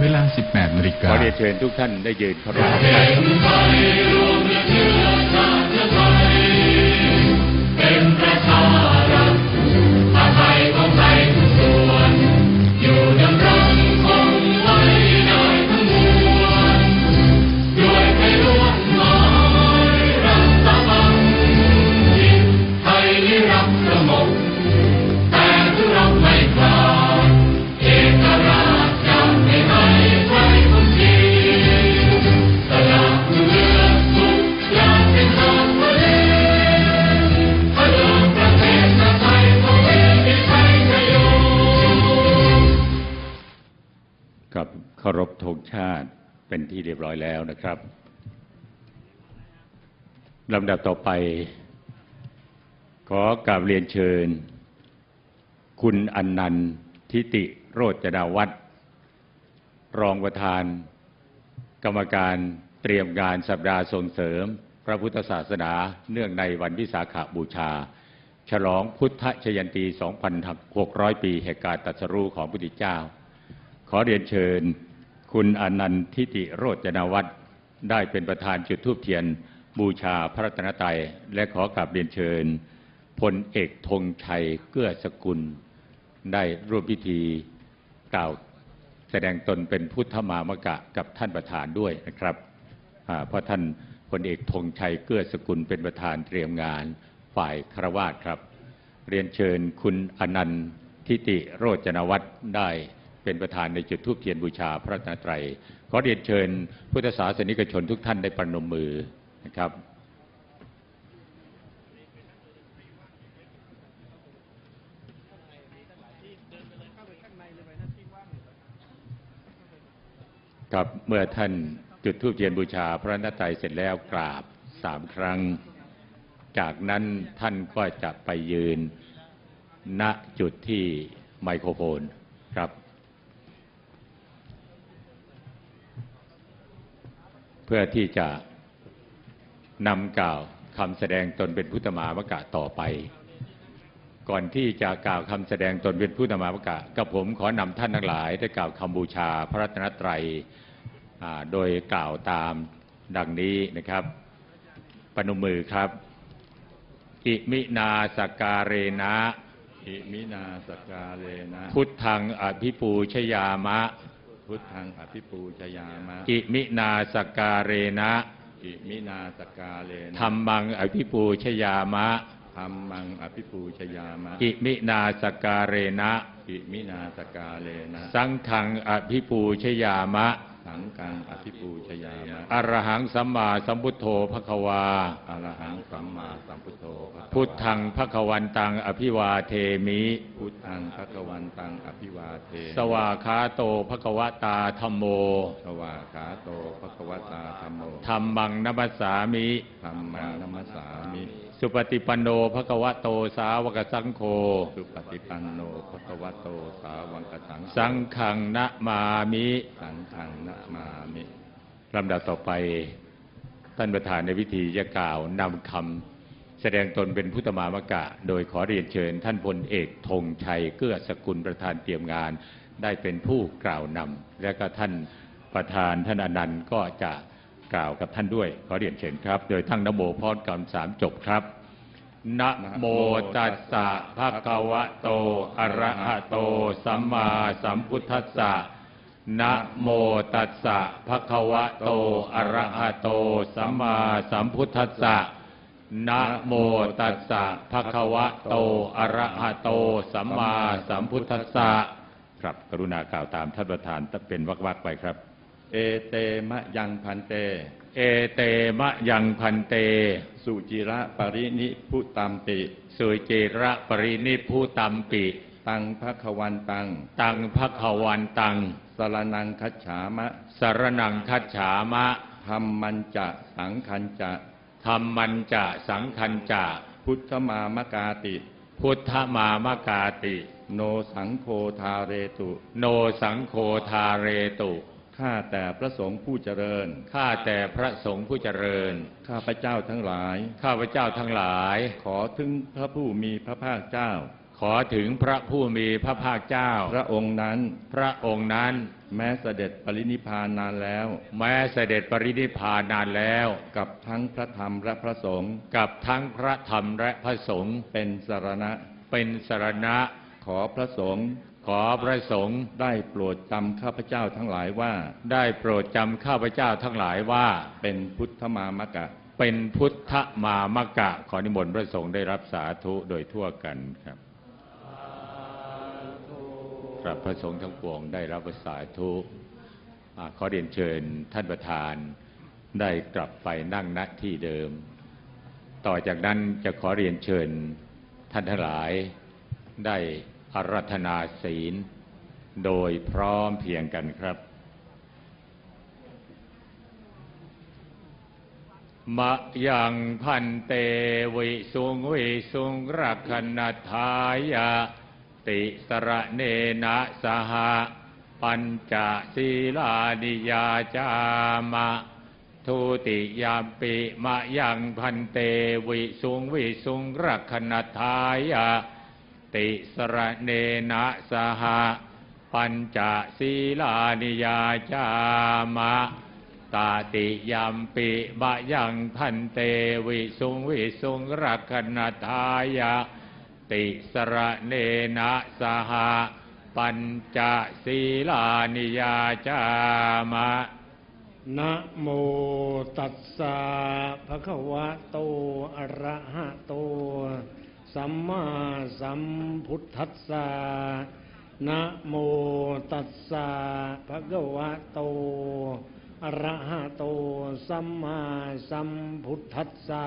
เวลา 18นาฬิกาขอเรียนเชิญทุกท่านได้ยืนเคารพ ชาติเป็นที่เรียบร้อยแล้วนะครับลำดับต่อไป ขอกราบเรียนเชิญ คุณอนนันต์ทิติโรจนาวัฒน์รองประธาน กรรมการเตรียมงานสัปดาห์ส่งเสริม พระพุทธศาสนาเนื่องในวันวิสาขบูชา ฉลองพุทธชยันตี 2,600 ปีแห่งการตรัสรู้ของพระพุทธเจ้า ขอเรียนเชิญ คุณอนันทิติโรจนวัฒน์ได้เป็นประธานจุดธูปเทียน บูชาพระรัตนตรัยและขอกราบเรียนเชิญพลเอกธงชัยเกื้อสกุล ได้ร่วมพิธีกล่าวแสดงตนเป็นพุทธมามกะกับท่านประธานด้วยนะครับเพราะท่านพลเอกธงชัยเกื้อสกุลเป็นประธานเตรียมงานฝ่ายครวาสครับ เรียนเชิญคุณอนันทิติโรจนวัฒน์ได้ เป็นประธานในจุดทูปเทียนบูชาพระรัตนตรัย ขอเรียนเชิญพุทธศาสนิกชนทุกท่านได้ประนมมือนะครับ ครับเมื่อท่านจุดธูปเทียนบูชาพระนัตไตรัยเสร็จแล้วกราบสามครั้ง จากนั้นท่านก็จะไปยืนณจุดที่ไมโครโฟนครับ พื่อที่จะนำกล่าวคำแสดงตนเป็นพุทธมามกะต่อไป ก่อนที่จะกล่าวคำแสดงตนเป็นพุทธมามกะกับผมขอนำท่านทั้งหลายได้กล่าวคำบูชาพระรัตนตรัยอ่าโดยกล่าวตามดังนี้นะครับปนมมือครับ อิมินาสกการเรนะอิมินาสกาเลนะ พุทธังอภิปูชยามะ พุทธังอภิปูชยามะอิมินาสกการเรนะอิมินาสกาเลนะธรรมังอภิปูชยามะธรรมังอภิปูชยามะอิมินาสกการเรนะอิมินาสกาเลนะสังฆังอภิปูชยามะ สังกังอภิปูชยามะอรหังสัมมาสัมพุทโธภควา อรหังสัมมาสัมพุทโธภะคะวะพุทธังภควันตังอภิวาเทมิ พุทธังภควันตังอภิวาเทสวาคาโตภควตาธรรมโม สวาขาโตภควตาธรรมโมธรรมังนัมสสามิธรรมังนัมสสามิสุปฏิปันโนภควโตสาวกสังโฆ สุปฏิปันโนภควโตสาวังกสังโฆสังฆังนะมามิ สังฆังนะมามิลำดับต่อไปท่านประธานในพิธีจะกล่าวนำคำแสดงตนเป็นพุทธมามกะ โดยขอเรียนเชิญ ท่านพลเอกธงชัยเกื้อสกุลประธานเตรียมงาน ได้เป็นผู้กล่าวนำและก็ท่านประธานท่านอนันต์ก็จะกล่าวกับท่านด้วย ขอเรียนเชิญครับ โดยทั้งนโมพรกรรมสามจบครับนะโมตัสสะภะคะวะโต อะระหะโต สัมมาสัมพุทธัสสะ นะโมตัสสะภะคะวะโต อะระหะโต สัมมาสัมพุทธัสสะนะโมตัสสะภะคะวะโต อะระหะโต สัมมาสัมพุทธัสสะครับ กรุณากล่าวตามท่านประธานเป็นวรรคๆไปครับ เอเตมะยังพันเต เอเตมะยังพันเต สุจิระปรินิพุตัมปิ สุจิระปรินิพุตัมปิ ตังภควันตัง ตังภควันตัง สรนังคัจฉามะ สรนังคัจฉามะธรรมันจะสังคันจะธรรมันจะสังคันจะพุทธมามกาติ พุทธมามกาติ โนสังโฆทาเรตุ โนสังโฆทาเรตุข้าแต่พระสงฆ์ผู้เจริญ ข้าแต่พระสงฆ์ผู้เจริญ ข้าพระเจ้าทั้งหลาย ข้าพเจ้าทั้งหลาย ขอถึงพระผู้มีพระภาคเจ้า ขขอถึงพระผู้มีพระภาคเจ้า พระองค์นั้น พระองค์นั้น แม้เสด็จปรินิพพานนานแล้ว แม้เสด็จปรินิพพานนานแล้ว กับทั้งพระธรรมและพระสงฆ์กับทั้งพระธรรมและพระสงฆ์เป็นสรณะ เป็นสรณะ ขอพระสงฆ์ขอพระสงฆ์ได้โปรดจำข้าพเจ้าทั้งหลายว่า ได้โปรดจำข้าพเจ้าทั้งหลายว่า เป็นพุทธมามกะ เป็นพุทธมามกะ ขอนิมนต์พระสงฆ์ได้รับสาธุโดยทั่วกันครับ ครับพระสงฆ์ทั้งปวงได้รับสาธุอขอเรียนเชิญท่านประธานได้กลับไปนั่งณที่เดิม ต่อจากนั้นจะขอเรียนเชิญท่านทั้งหลายได้อารัธนาศีล โดยพร้อมเพียงกันครับ มะยังพันเตวิสุงวิสุงรักขณทายะ ติสระเนนะสหะปัญจศีลานิยาจามะทุติยามปิมะยังพันเตวิสุงวิสุงรักขณทายะติสระเนนะสหะปัญจศีลานิยาจามะตาติยามปิบะยังพันเตวิสุงวิสุงรักขณทายะ ติสระเนนะสหปัญจศีลานิยาจามะ นะโมตัสสะภะคะวะโต อะระหะโต สัมมาสัมพุทธัสสะ นะโมตัสสะภะคะวะโต อะระหะโต สัมมาสัมพุทธัสสะ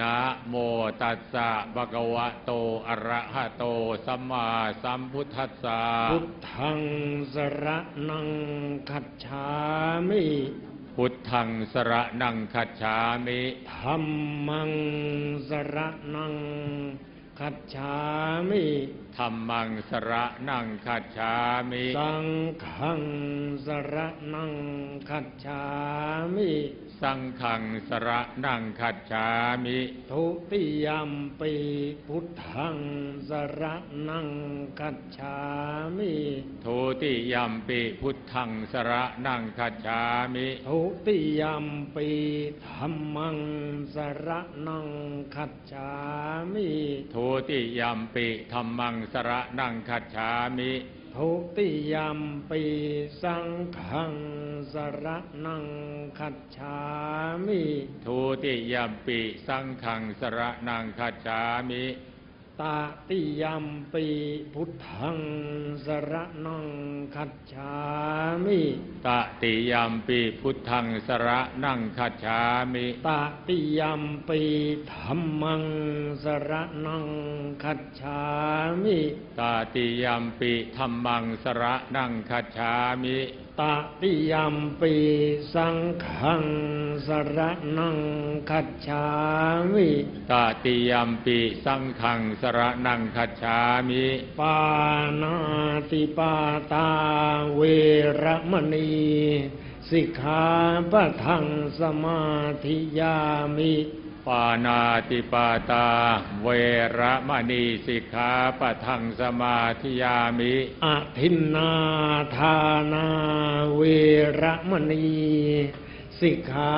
นะโมตัสสะภะคะวะโต อะระหะโต สัมมาสัมพุทธัสสะ พุทธังสระนังคัจฉามิ พุทธังสระนังคัจฉามิ ธัมมังสระนัง คัจฉามิธัมมังสระนังคัจฉามิ สังฆังสระนังคัจฉามิ สังฆังสระนังคัจฉามิ ทุติยมปีพุทธังสระนังคัจฉามิทุติยัมปิพุทธังสระนังคัจฉามิทุติยมปีธัมมังสระนังคัจฉามิทุติยัมปิธรรมังสระนังขัจฉามิทุติยมปีสังขังสระนังขัจฉามิทุติยัมปิสังขังสระนังขัจฉามิ ตาติยมปีพุทธังสระนังคัจฉามิตติยัมปิพุทธังสระนังคัจฉามิตาติยมปีธรรมังสระนังคัจฉามิตติยัมปิธรรมังสระนังคัจฉามิ ตาติยมปีสังฆังสระนังคัจฉามิตติยัมปิสังฆังสระนังคัจฉามิปานาติปาตาเวระมณีสิกขาปะทังสมาธิยามิ ปานาติปาตา เวระมณีสิกขาปะทังสมาธิยามิอทินนาทานาเวระมณีสิกขา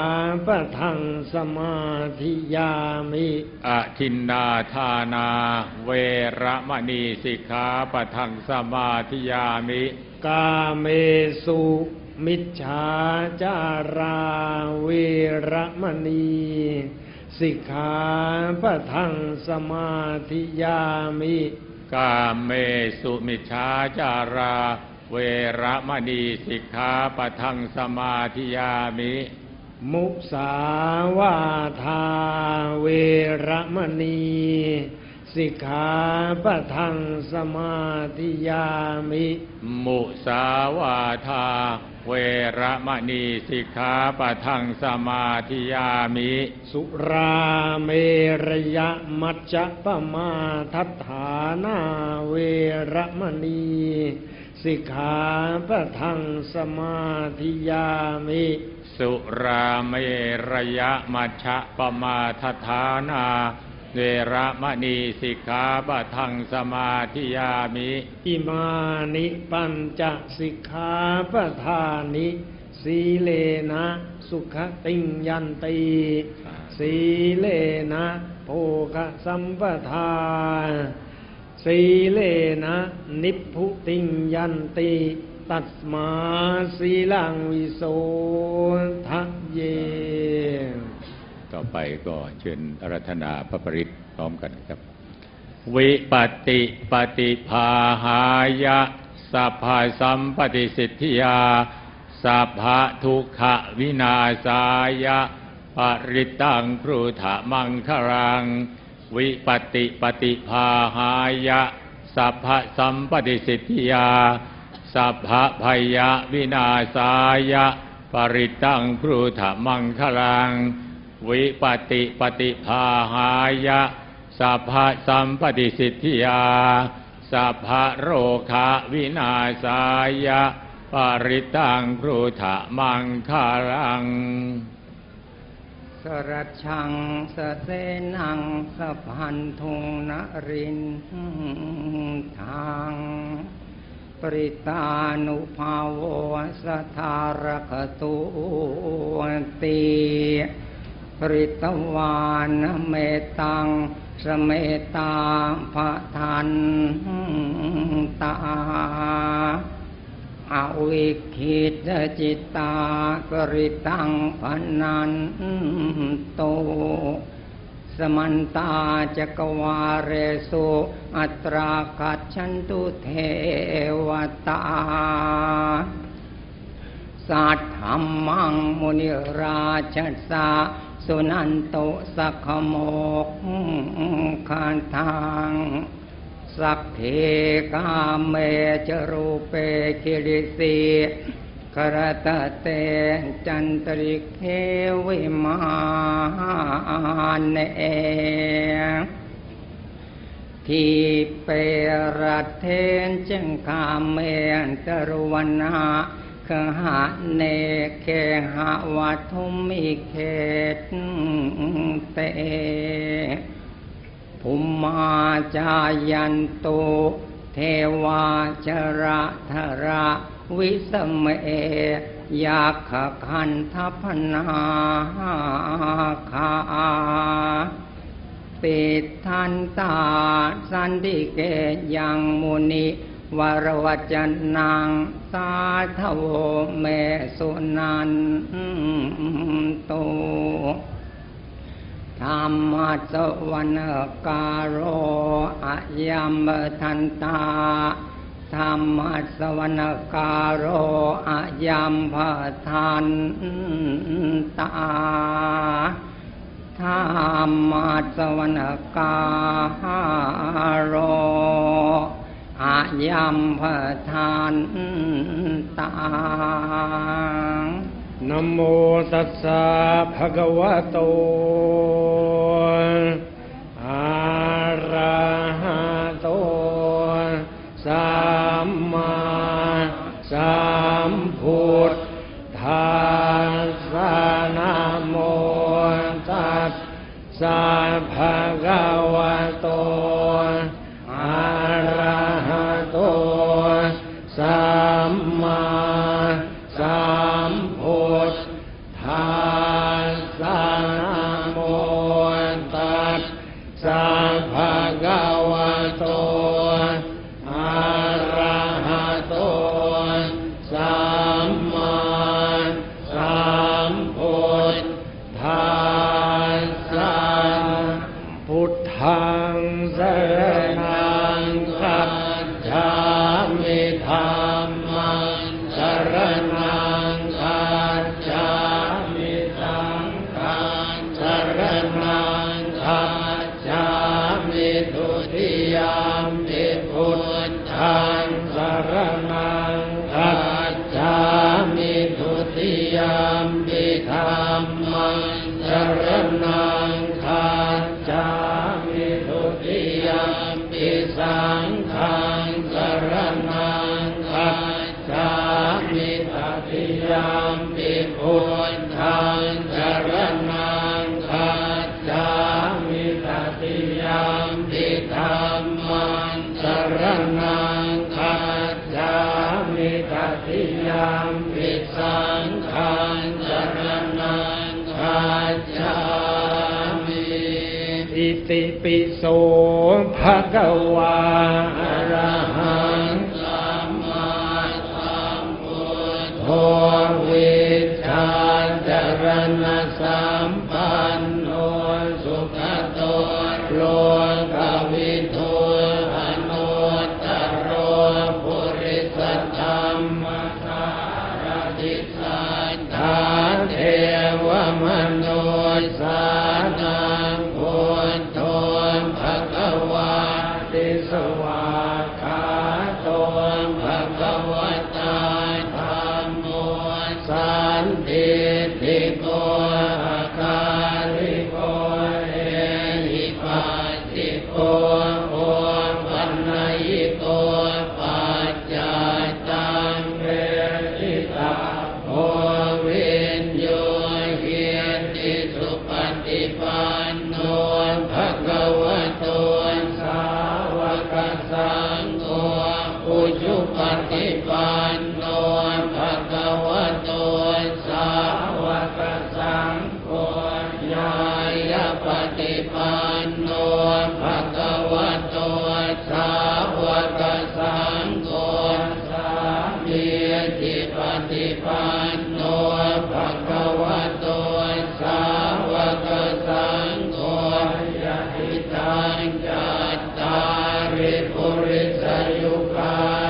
ปะทังสมาธิยามิอทินนาทานา เวระมณีสิกขาปะทังสมาธิยามิ กาเมสุมิจฉาจาราเวระมณี สิกขาปะทังสมาธิยามิ กาเมสุมิชฌาจารา เวระมณีสิกขาปะทังสมาธิยามิ มุสาวาทาเวระมณี สิกขาปะทังสมาธิยามิ มุสาวาทา เวเวระมะนีสิกขาปะทังสมาธิยามิ สุราเมรยะมัจจะปมาทัฏฐานาเวระมณีสิกขาปะทังสมาธิยามิสุราเมระยะมัชฌะปมาทฐานา เวระมะนีสิกขาปะทังสมาธิยามิ อิมานิปัญจสิกขาปทานิ สีเลนะ สุขติงยันติสีเลนะโภคสัมปทาสีเลนะ นิพุติงยันติตัสมาสีลังวิโสทะเย ต่อไปก็เชิญอารัธนาพระปริตพร้อมกันครับ วิปติปฏิภาหายะสัพพะสัมปติสิทธิยาสัพพะทุกขวินาศายะปริตังครูถะมังครัง วิปติปฏิภาหายะสัพพะสัมปติสิทธิยาสัพพะพยะวินาศายะปริตังครูถะมังคลัง วิปติปฏิภาหายะสัพพะสัมปติสิทธิยาสัพพะโรคะวินาศายะปริตังครูถะมังคลัง สรัชังสเสนังสะพันธุงนรินทางปริตานุภาโวสทารคตุติ ปริตวานเมตังสเมตาภะทันตาอวิคิดจิตตากริตังพนันโต สมันตาจักวาเรสุอัตรากัจฉันตุเทวตาสัทธรรมังมุนิราชสา สุนันโตสักขโมกขันทังสัพเพกามเมจรูเปคิริสีครตเตจันตริกเควิมานเนทีเปรเทนจังคามเมนตรวันนา คหะเนเคหะวัทุมิเขตเตภุมมาจายันโตเทวาจระธระวิสเมยาขคันทัพนาคาปิทันตาสันติเกยังมุนิ วรวจนังสาทโวเมสุนันโตธรรมะสวนการโรอะยมทันตาธรรมะสวนการโรอะยมพทันตาธรรมะสวนการโร อายัมพทานตานโมตัสสะภะคะวะโต ติปิโสภะควาระหังสัมมาสัมพุทโธวิชาจรณะสัมปันโนสุขโตโลกวิทูอนุตตโรปุริสธรรมสารติสันทานเทวมโนุสานัง ปุริสยุคา